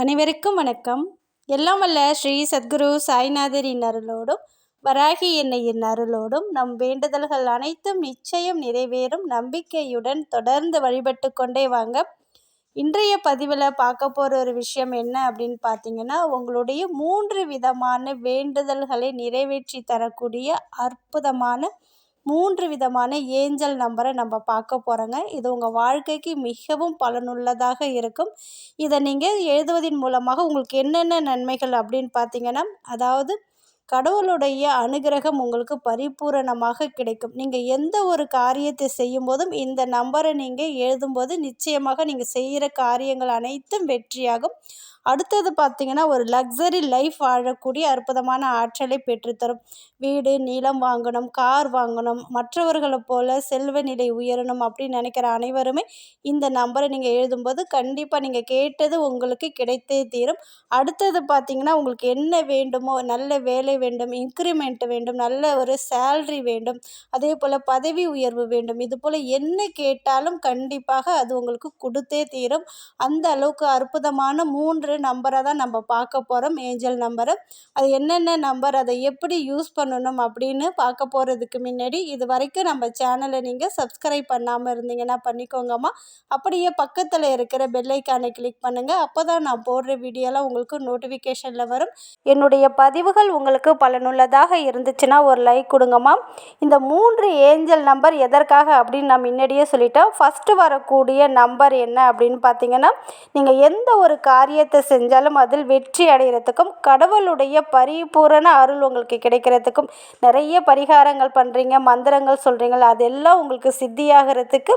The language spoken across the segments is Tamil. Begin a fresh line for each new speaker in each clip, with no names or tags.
அனைவருக்கும் வணக்கம். எல்லாம் வல்ல ஸ்ரீ சத்குரு சாய்நாதரின் அருளோடும் வராகி எண்ணெயின் அருளோடும் நம் வேண்டுதல்கள் அனைத்தும் நிச்சயம் நிறைவேறும் நம்பிக்கையுடன் தொடர்ந்து வழிபட்டு கொண்டே வாங்க. இன்றைய பதிவில் பார்க்க போகிற ஒரு விஷயம் என்ன அப்படின்னு பார்த்தீங்கன்னா உங்களுடைய மூன்று விதமான வேண்டுதல்களை நிறைவேற்றி தரக்கூடிய அற்புதமான மூன்று விதமான ஏஞ்சல் நம்பரை நம்ம பார்க்க போகிறோங்க இது உங்கள் வாழ்க்கைக்கு மிகவும் பலனுள்ளதாக இருக்கும். இதை நீங்கள் எழுதுவதன் மூலமாக உங்களுக்கு என்னென்ன நன்மைகள் அப்படின்னு பார்த்தீங்கன்னா அதாவது கடவுளுடைய அனுகிரகம் உங்களுக்கு பரிபூரணமாக கிடைக்கும். நீங்கள் எந்த ஒரு காரியத்தை செய்யும் போதும் இந்த நம்பரை நீங்கள் எழுதும்போது நிச்சயமாக நீங்கள் செய்கிற காரியங்கள் அனைத்தும் வெற்றியாகும். அடுத்தது பார்த்திங்கன்னா ஒரு லக்ஸரி லைஃப் வாழக்கூடிய அற்புதமான ஆற்றலை பெற்றுத்தரும். வீடு நிலம் வாங்கணும் கார் வாங்கணும் மற்றவர்களை போல் செல்வ நிலை உயரணும் அப்படின்னு நினைக்கிற அனைவருமே இந்த நம்பரை நீங்கள் எழுதும்போது கண்டிப்பாக நீங்கள் கேட்டது உங்களுக்கு கிடைத்தே தீரும். அடுத்தது பார்த்திங்கன்னா உங்களுக்கு என்ன வேண்டுமோ நல்ல வேலை வேண்டும் இன்க்ரிமெண்ட் வேண்டும் நல்ல ஒரு சேல்ரி வேண்டும் அதே போல் பதவி உயர்வு வேண்டும். இது போல் என்ன கேட்டாலும் கண்டிப்பாக அது உங்களுக்கு கொடுத்தே தீரும். அந்த அளவுக்கு அற்புதமான மூன்று நம்பரை தான் நம்ம பார்க்க போகிறோம் ஏஞ்சல் நம்பரை அது என்னென்ன நம்பர் அதை எப்படி யூஸ் பண்ணணும் அப்படின்னு பார்க்க போகிறதுக்கு முன்னாடி இது வரைக்கும் நம்ம சேனலை நீங்கள் சப்ஸ்கிரைப் பண்ணாமல் இருந்தீங்கன்னா பண்ணிக்கோங்கம்மா. அப்படியே பக்கத்தில் இருக்கிற பெல்லைக்கானை கிளிக் பண்ணுங்கள் அப்போ தான் நான் போடுற வீடியோலாம் உங்களுக்கு நோட்டிஃபிகேஷனில் வரும். என்னுடைய பதிவுகள் உங்களுக்கு பலனுள்ளதாக இருந்துச்சுன்னா ஒரு லைக் கொடுங்கம்மா. இந்த மூன்று ஏஞ்சல் நம்பர் எதற்காக அப்படின்னு நான் முன்னாடியே சொல்லிட்டேன். ஃபஸ்ட்டு வரக்கூடிய நம்பர் என்ன அப்படின்னு பார்த்தீங்கன்னா நீங்கள் எந்த ஒரு காரியத்தை செஞ்சாலும் அதில் வெற்றி அடைகிறதுக்கும் கடவுளுடைய பரிபூரண அருள் உங்களுக்கு கிடைக்கிறதுக்கும் நிறைய பரிகாரங்கள் பண்ணுறீங்க மந்திரங்கள் சொல்கிறீங்களா அதெல்லாம் உங்களுக்கு சித்தியாகிறதுக்கு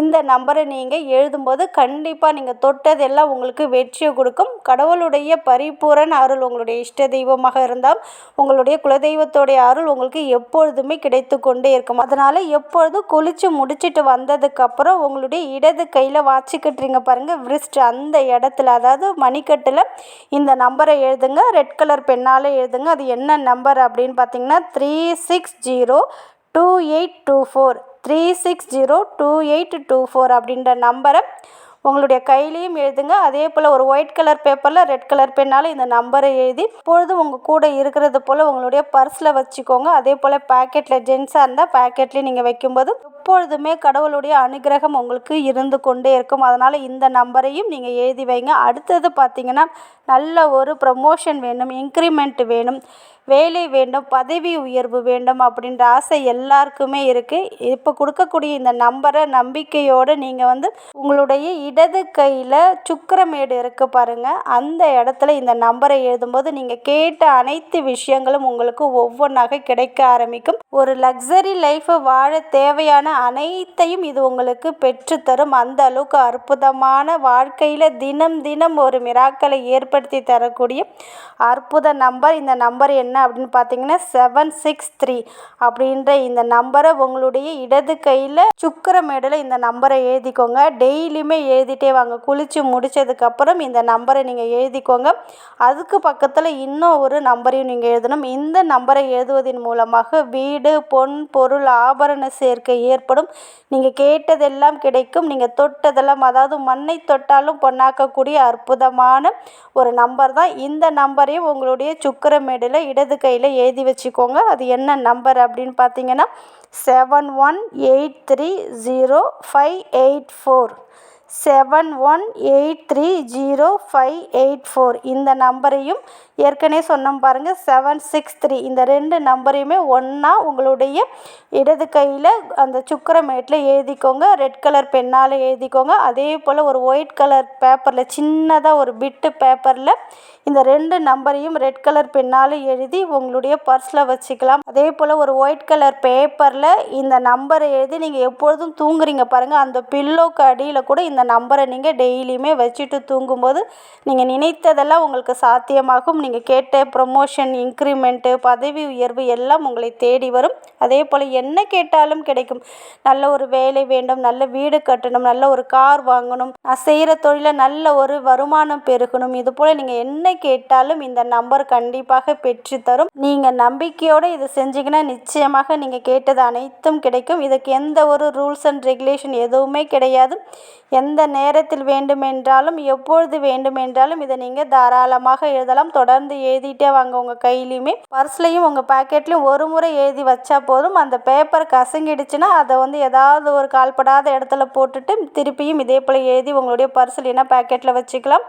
இந்த நம்பரை நீங்கள் எழுதும்போது கண்டிப்பாக நீங்கள் தொட்டதெல்லாம் உங்களுக்கு வெற்றியை கொடுக்கும். கடவுளுடைய பரிபூரண அருள் உங்களுடைய இஷ்ட தெய்வமாக இருந்தால் உங்களுடைய குலதெய்வத்தோடைய அருள் உங்களுக்கு எப்பொழுதுமே கிடைத்து கொண்டே இருக்கும். அதனால் எப்பொழுதும் குளித்து முடிச்சுட்டு வந்ததுக்கப்புறம் உங்களுடைய இடது கையில் வாச்சிக்கிட்டுறீங்க பாருங்கள் விரிஸ்ட் அந்த இடத்துல அதாவது மணிக்கட்டில் இந்த நம்பரை எழுதுங்க. ரெட் கலர் பெண்ணால் எழுதுங்க. அது என்ன நம்பர் அப்படின்னு பார்த்தீங்கன்னா three six zero two eight two four three six zero two eight two four அப்படின்ற நம்பரை உங்களுடைய கையிலையும் எழுதுங்க. அதே போல் ஒரு ஒயிட் கலர் பேப்பரில் ரெட் கலர் பெண்ணால் இந்த நம்பரை எழுதி இப்பொழுது உங்கள் கூட இருக்கிறது போல் உங்களுடைய பர்ஸில் வச்சுக்கோங்க. அதே போல் பேக்கெட்டில் ஜென்ஸாக இருந்தால் பேக்கெட்லேயும் நீங்கள் வைக்கும்போது எப்பொழுதுமே கடவுளுடைய அனுகிரகம் உங்களுக்கு இருந்து கொண்டே இருக்கும். அதனால் இந்த நம்பரையும் நீங்கள் எழுதி வைங்க. அடுத்தது பார்த்திங்கன்னா நல்ல ஒரு ப்ரமோஷன் வேணும் இன்க்ரிமெண்ட் வேணும் வேலை வேண்டும் பதவி உயர்வு வேண்டும் அப்படின்ற ஆசை எல்லாருக்குமே இருக்குது இப்போ கொடுக்கக்கூடிய இந்த நம்பரை நம்பிக்கையோடு நீங்கள் வந்து உங்களுடைய இடது கையில் சுக்கரமேடு இருக்குது பாருங்கள் அந்த இடத்துல இந்த நம்பரை எழுதும்போது நீங்கள் கேட்ட அனைத்து விஷயங்களும் உங்களுக்கு ஒவ்வொன்றாக கிடைக்க ஆரம்பிக்கும். ஒரு லக்ஸரி லைஃப்பை வாழ தேவையான அனைத்தையும் இது உங்களுக்கு பெற்றுத்தரும். அந்த அளவுக்கு அற்புதமான வாழ்க்கையில் தினம் தினம் ஒரு மிராக்களை ஏற்படுத்தி தரக்கூடிய அற்புத நம்பர் இந்த நம்பர் என்ன அப்படின்னு பார்த்தீங்கன்னா செவன் சிக்ஸ் த்ரீ அப்படின்ற இந்த நம்பரை உங்களுடைய இடது கையில் சுக்கரமேடில் இந்த நம்பரை எழுதிக்கோங்க. டெய்லியுமே எழுதிட்டே வாங்க. குளித்து முடித்ததுக்கப்புறம் இந்த நம்பரை நீங்கள் எழுதிக்கோங்க. அதுக்கு பக்கத்தில் இன்னும் ஒரு நம்பரையும் நீங்கள் எழுதணும். இந்த நம்பரை எழுதுவதன் மூலமாக வீடு பொன் பொருள் ஆபரண சேர்க்கை ஏற்படும். நீங்கள் கேட்டதெல்லாம் கிடைக்கும். நீங்கள் தொட்டதெல்லாம் அதாவது மண்ணை தொட்டாலும் பொன்னாக்கக்கூடிய அற்புதமான ஒரு நம்பர் தான். இந்த நம்பரையும் உங்களுடைய சுக்கரமேடில் இடது கையில் எழுதி வச்சுக்கோங்க. அது என்ன நம்பர் அப்படின்னு பார்த்தீங்கன்னா seven one eight three zero five eight four seven one eight three zero five eight four இந்த நம்பரையும் ஏற்கனவே சொன்னோம் பாருங்கள் செவன் சிக்ஸ் த்ரீ இந்த ரெண்டு நம்பரையுமே ஒன்றா உங்களுடைய இடது கையில் அந்த சுக்கரமேட்டில் எழுதிக்கோங்க ரெட் கலர் பெண்ணால் எழுதிக்கோங்க. அதே போல் ஒரு ஒயிட் கலர் பேப்பரில் சின்னதாக ஒரு பிட்டு பேப்பரில் இந்த ரெண்டு நம்பரையும் ரெட் கலர் பெண்ணால் எழுதி உங்களுடைய பர்ஸில் வச்சுக்கலாம். அதே போல் ஒரு ஒயிட் கலர் பேப்பரில் இந்த நம்பரை எழுதி நீங்கள் எப்பொழுதும் தூங்குறீங்க பாருங்கள் அந்த பில்லோக்கு அடியில் கூட இந்த நம்பரை நீங்கள் டெய்லியுமே வச்சுட்டு தூங்கும்போது நீங்கள் நினைத்ததெல்லாம் உங்களுக்கு சாத்தியமாகும். நீங்கள் கேட்ட ப்ரொமோஷன் இன்க்ரிமெண்ட்டு பதவி உயர்வு எல்லாம் உங்களை தேடி வரும். அதே போல் என்ன கேட்டாலும் கிடைக்கும். நல்ல ஒரு வேலை வேண்டும் நல்ல வீடு கட்டணும் நல்ல ஒரு கார் வாங்கணும் நான் செய்கிற தொழிலில் நல்ல ஒரு வருமானம் பெருகணும். இது போல் நீங்கள் என்ன கேட்டாலும் இந்த நம்பர் கண்டிப்பாக பெற்று தரும் நீங்கள் நம்பிக்கையோடு இதை செஞ்சீங்கன்னா நிச்சயமாக நீங்கள் கேட்டது அனைத்தும் கிடைக்கும். இதுக்கு எந்த ஒரு ரூல்ஸ் அண்ட் ரெகுலேஷன் எதுவுமே கிடையாது. எந்த எந்த நேரத்தில் வேண்டுமென்றாலும் எப்பொழுது வேண்டுமென்றாலும் இதை நீங்கள் தாராளமாக எழுதலாம். தொடர்ந்து எழுதிட்டே வாங்க உங்கள் கையிலையுமே. பர்ஸ்லையும் உங்கள் பாக்கெட்லேயும் ஒரு முறை எழுதி வச்சா போதும். அந்த பேப்பர் கசங்கிடுச்சுன்னா அதை வந்து ஏதாவது ஒரு கால்படாத இடத்துல போட்டுட்டு திருப்பியும் இதே போல் எழுதி உங்களுடைய பர்ஸ் இல்லைன்னா பாக்கெட்டில் வச்சுக்கலாம்.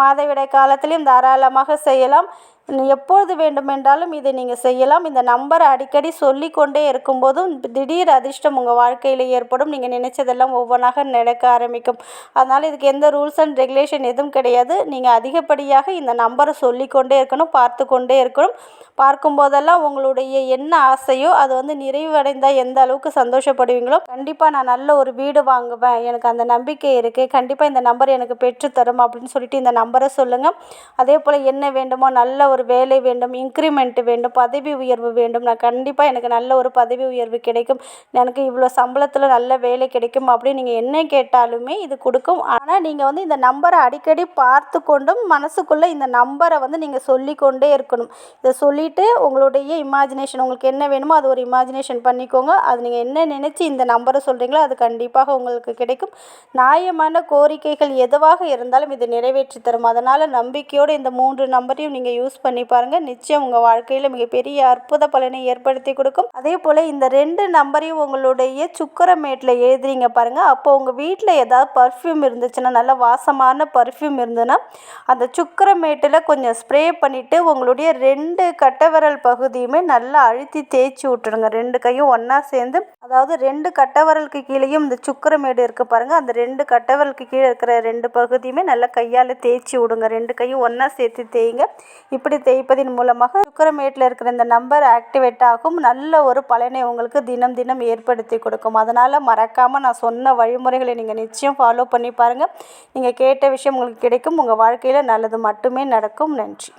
மாதவிடாய் காலத்திலையும் தாராளமாக செய்யலாம். எப்பொழுது வேண்டுமென்றாலும் இதை நீங்கள் செய்யலாம். இந்த நம்பரை அடிக்கடி சொல்லிக்கொண்டே இருக்கும்போதும் திடீர் அதிர்ஷ்டம் உங்கள் வாழ்க்கையில் ஏற்படும். நீங்கள் நினைச்சதெல்லாம் ஒவ்வொன்றாக நடக்க ஆரம்பிக்கும். அதனால் இதுக்கு எந்த ரூல்ஸ் அண்ட் ரெகுலேஷன் எதுவும் கிடையாது. நீங்கள் அதிகப்படியாக இந்த நம்பரை சொல்லிக்கொண்டே இருக்கணும் பார்த்து கொண்டே இருக்கணும். பார்க்கும்போதெல்லாம் உங்களுடைய என்ன ஆசையோ அது வந்து நிறைவடைந்தால் எந்த அளவுக்கு சந்தோஷப்படுவீங்களோ கண்டிப்பாக நான் நல்ல ஒரு வீடு வாங்குவேன். எனக்கு அந்த நம்பிக்கை இருக்குது கண்டிப்பாக இந்த நம்பர் எனக்கு பெற்றுத்தரும் அப்படின்னு சொல்லிட்டு இந்த நம்பரை சொல்லுங்கள் அதே போல் என்ன வேண்டுமோ நல்ல ஒரு வேலை வேண்டும் இன்க்ரிமெண்ட் வேண்டும் பதவி உயர்வு வேண்டும். நான் கண்டிப்பாக எனக்கு நல்ல ஒரு பதவி உயர்வு கிடைக்கும். எனக்கு இவ்வளோ சம்பளத்தில் நல்ல வேலை கிடைக்கும் அப்படின்னு நீங்கள் என்ன கேட்டாலுமே இது கொடுக்கும். ஆனால் நீங்கள் வந்து இந்த நம்பரை அடிக்கடி பார்த்து கொண்டும் மனசுக்குள்ளே இந்த நம்பரை வந்து நீங்கள் சொல்லிக்கொண்டே இருக்கணும். இதை சொல்லிவிட்டு உங்களுடைய இமேஜினேஷன் உங்களுக்கு என்ன வேணுமோ அது ஒரு இமேஜினேஷன் பண்ணிக்கோங்க. அது நீங்கள் என்ன நினச்சி இந்த நம்பரை சொல்கிறீங்களோ அது கண்டிப்பாக உங்களுக்கு கிடைக்கும். நியாயமான கோரிக்கைகள் எதுவாக இருந்தாலும் இது நிறைவேற்றி தரும். அதனால் நம்பிக்கையோடு இந்த மூன்று நம்பரையும் நீங்கள் யூஸ் பண்ணி பண்ணி பாருங்கள் நிச்சயம் உங்கள் வாழ்க்கையில் மிகப்பெரிய அற்புத பலனை ஏற்படுத்தி கொடுக்கும். அதே போல் இந்த ரெண்டு நம்பரையும் உங்களுடைய சுக்கரமேட்டில் எழுதுறீங்க பாருங்கள் அப்போ உங்கள் வீட்டில் ஏதாவது பர்ஃப்யூம் இருந்துச்சுன்னா நல்ல வாசமான பர்ஃப்யூம் இருந்ததுன்னா அந்த சுக்கரமேட்டில் கொஞ்சம் ஸ்ப்ரே பண்ணிவிட்டு உங்களுடைய ரெண்டு கட்டவிரல் பகுதியுமே நல்லா அழுத்தி தேய்ச்சி விட்டுருங்க. ரெண்டு கையும் ஒன்றா சேர்ந்து அதாவது ரெண்டு கட்டவரலுக்கு கீழேயும் இந்த சுக்கரமேடு இருக்குது பாருங்கள் அந்த ரெண்டு கட்டவரலுக்கு கீழே இருக்கிற ரெண்டு பகுதியுமே நல்லா கையால் தேய்ச்சி விடுங்க. ரெண்டு கையும் ஒன்றா சேர்த்து தேய்ங்க. இப்படி தேய்ப்பதின் மூலமாக சுக்கரமேட்டில் இருக்கிற இந்த நம்பர் ஆக்டிவேட் ஆகும். நல்ல ஒரு பலனை உங்களுக்கு தினம் தினம் ஏற்படுத்தி கொடுக்கும். அதனால் மறக்காமல் நான் சொன்ன வழிமுறைகளை நீங்கள் நிச்சயம் ஃபாலோ பண்ணி பாருங்கள் நீங்கள் கேட்ட விஷயம் உங்களுக்கு கிடைக்கும். உங்கள் வாழ்க்கையில் நல்லது மட்டுமே நடக்கும். நன்றி.